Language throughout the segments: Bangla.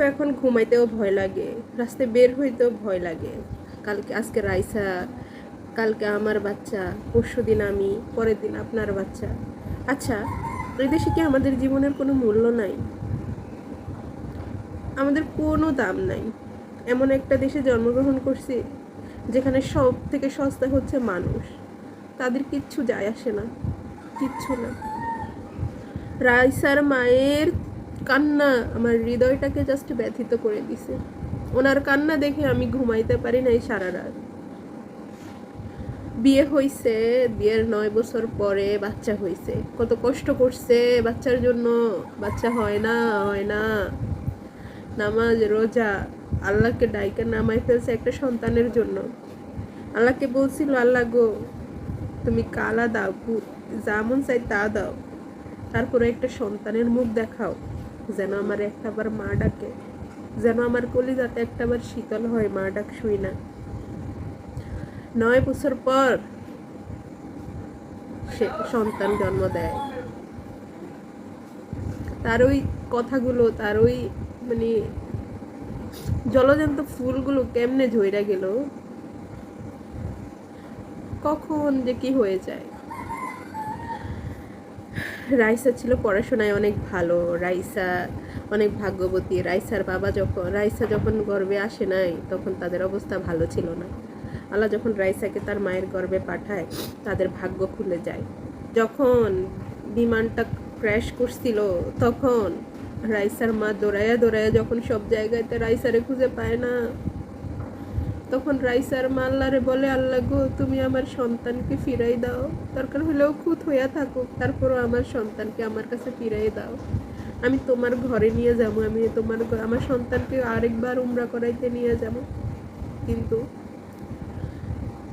তো এখন ঘুমাইতেও ভয় লাগে। রাস্তায় বের হইতেও ভয় লাগে। কালকে, আজকে রাইসা, কালকে আমার বাচ্চা, পরশু দিন আমি, পরের দিন আপনার বাচ্চা। আচ্ছা এই দেশে কি আমাদের জীবনের কোনো মূল্য নাই? আমাদের কোনো দাম নাই। এমন একটা দেশে জন্মগ্রহণ করছি, যেখানে সব থেকে সস্তা হচ্ছে মানুষ। তাদের কিচ্ছু যায় আসে না। কিচ্ছু না। রাইসার মায়ের কান্না আমার হৃদয়টাকে জাস্ট ব্যথিত করে দিছে। ওনার কান্না দেখে আমি ঘুমাইতে পারি নাই সারা রাত। বিয়ে হইছে, বিয়ের নয় বছর পরে বাচ্চা হইছে। কত কষ্ট করছে, বাচ্চার জন্য বাচ্চা হয় না হয় না। নামাজ, রোজা, আল্লাহকে ডাইকে নামাই ফেলছে একটা সন্তানের জন্য। আল্লাহকে বলছিল, আল্লাহ গো, তুমি কালা দাও যা মন চাই তা দাও। তারপরে একটা সন্তানের মুখ দেখাও। যেন আমার একটাবার মা ডাকে, যেন আমার কলিজাতে একটাবার শীতল হয়, মা ডাক শুই না। নয় বছর পর সে সন্তান জন্ম দেয়। তার ওই কথাগুলো, তার ওই মানে জলজান্ত ফুলগুলো কেমনে ঝইরা গেল? কখন যে কি হয়ে যায়? রাইসা ছিল পড়াশোনায় অনেক ভালো। রাইসা অনেক ভাগ্যবতী। রাইসার বাবা যখন রাইসা যখন গর্বে আসে নাই, তখন তাদের অবস্থা ভালো ছিল না। আল্লাহ যখন রাইসাকে তার মায়ের গর্বে পাঠায়, তাদের ভাগ্য খুলে যায়। যখন বিমানটা ক্র্যাশ করছিল, তখন রাইসার মা দৌড়াইয়া দৌড়াইয়া যখন সব জায়গাতে রাইসারে খুঁজে পায় না তখন রাইসার মা আল্লাহরে বলে, আল্লাহ গো, তুমি আমার সন্তানকে ফিরাই দাও। দরকার হলেও খুঁত হইয়া থাকুক, তারপরও আমার সন্তানকে আমার কাছে ফিরাই দাও। আমি তোমার ঘরে নিয়ে যাব, আমি তোমার আমার সন্তানকে আরেকবার উমরা করাইতে নিয়ে যাব। কিন্তু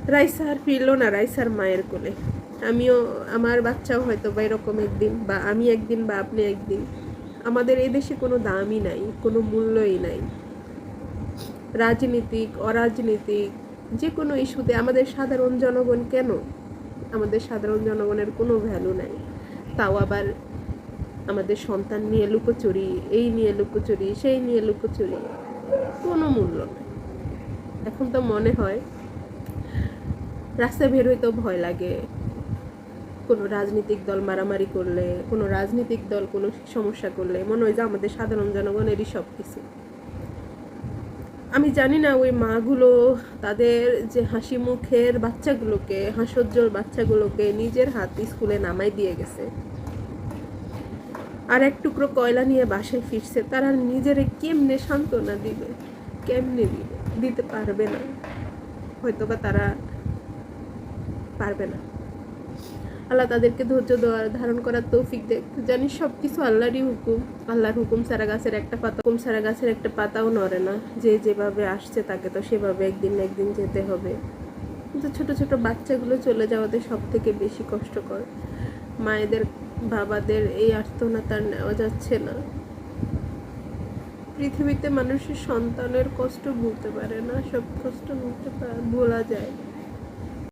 রাইসা আর ফিরলো না রাইসার মায়ের কোলে। আমিও, আমার বাচ্চাও হয়তো বা এরকম একদিন, বা আমি একদিন, বা আপনি একদিন। আমাদের এই দেশে কোনো দামই নাই, কোনো মূল্যই নাই। রাজনীতিক, অরাজনীতিক, যে কোনো ইস্যুতে আমাদের সাধারণ জনগণ কেন? আমাদের সাধারণ জনগণের কোনো ভ্যালু নাই। তাও আবার আমাদের সন্তান নিয়ে লুকোচুরি, এই নিয়ে লুকোচুরি, সেই নিয়ে লুকোচুরি, কোনো মূল্য নেই। এখন তো মনে হয় রাস্তায় বের হইতেও ভয় লাগে। কোনো রাজনৈতিক দল মারামারি করলে, কোনো রাজনৈতিক দল কোনো সমস্যা করলে, মনে হয় যে আমাদের সাধারণ জনগণেরই সব কিছু আমি জানি না ওই মাগুলো, তাদের যে হাসি মুখের বাচ্চাগুলোকে, হাস্যোজ্জ্বল বাচ্চাগুলোকে নিজের হাত স্কুলে নামাই দিয়ে গেছে। আর এক টুকরো কয়লা নিয়ে বাসায় ফিরছে, তারা নিজেরে কেমনে সান্ত্বনা দিবে? কেমনে দিবে? দিতে পারবে না। হয়তোবা তারা পারবে না। আল্লাহ তাদেরকে ধৈর্য ধারণ করার তৌফিক দেখ। জানি সব কিছু আল্লাহরই হুকুম। আল্লাহর হুকুম সারা গাছের একটা পাতা, হুকুম সারা গাছের একটা পাতাও নড়ে না। যে যেভাবে আসছে তাকে তো সেভাবে একদিন না একদিন যেতে হবে। কিন্তু ছোট ছোট বাচ্চাগুলো চলে যাওয়াতে সব থেকে বেশি কষ্টকর। মায়েদের, বাবাদের এই আর্তনাতা আর নেওয়া যাচ্ছে না। পৃথিবীতে মানুষের সন্তানের কষ্ট ভুলতে পারে না, সব কষ্ট ভুলতে ভোলা যায়।